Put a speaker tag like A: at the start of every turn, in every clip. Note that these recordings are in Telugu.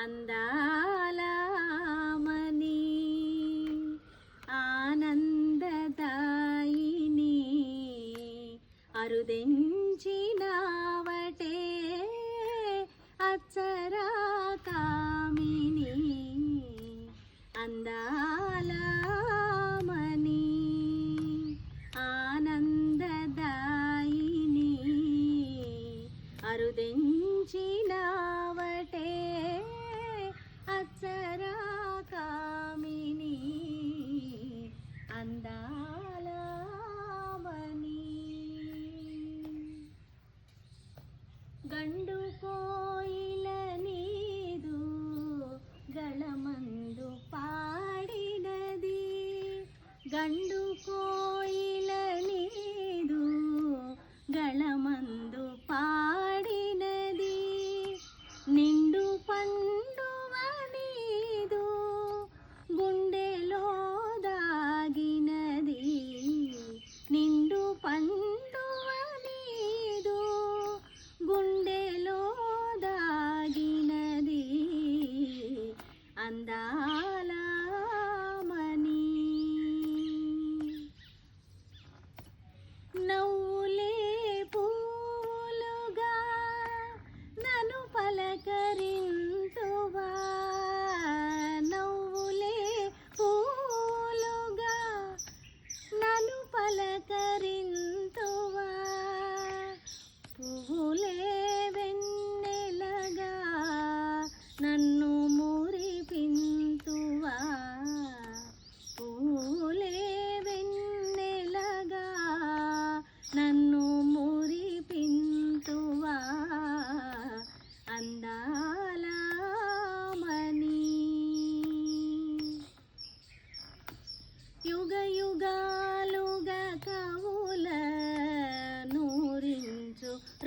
A: అందాలమణి ఆనందదాయిని అరుదించినవటే అచ్చరా కామిని అందాలా പോയി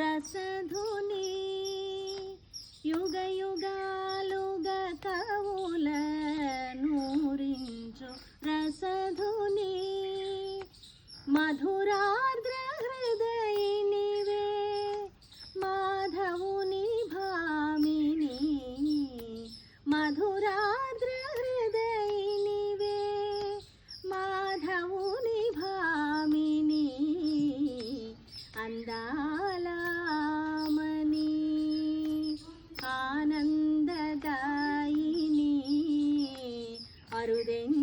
A: రసధుని యుగ యుగాలుగ కవుల నూరించు రసధుని మధురాద్ర building.